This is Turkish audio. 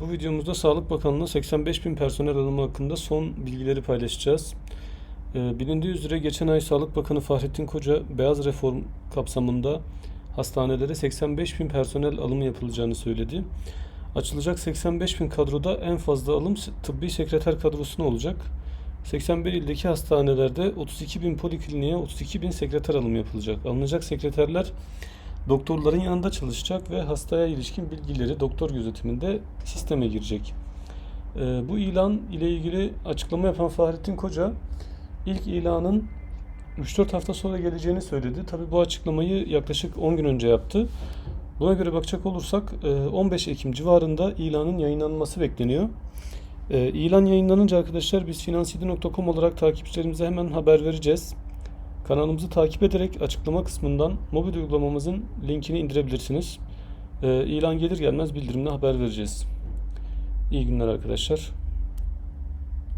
Bu videomuzda Sağlık Bakanlığı 85 bin personel alımı hakkında son bilgileri paylaşacağız. Ee, Bilindiği üzere geçen ay Sağlık Bakanı Fahrettin Koca beyaz reform kapsamında hastanelere 85 bin personel alımı yapılacağını söyledi. Açılacak 85 bin kadroda en fazla alım tıbbi sekreter kadrosuna olacak. 81 ildeki hastanelerde 32 bin polikliniğe 32 bin sekreter alımı yapılacak. Alınacak sekreterler doktorların yanında çalışacak ve hastaya ilişkin bilgileri doktor gözetiminde sisteme girecek. Ee, bu ilan ile ilgili açıklama yapan Fahrettin Koca ilk ilanın 3-4 hafta sonra geleceğini söyledi. Tabi bu açıklamayı yaklaşık 10 gün önce yaptı. Buna göre bakacak olursak e, 15 Ekim civarında ilanın yayınlanması bekleniyor. E, İlan yayınlanınca arkadaşlar biz finansiydi.com olarak takipçilerimize hemen haber vereceğiz. Kanalımızı takip ederek açıklama kısmından mobil uygulamamızın linkini indirebilirsiniz. E, İlan gelir gelmez bildirimle haber vereceğiz. İyi günler arkadaşlar.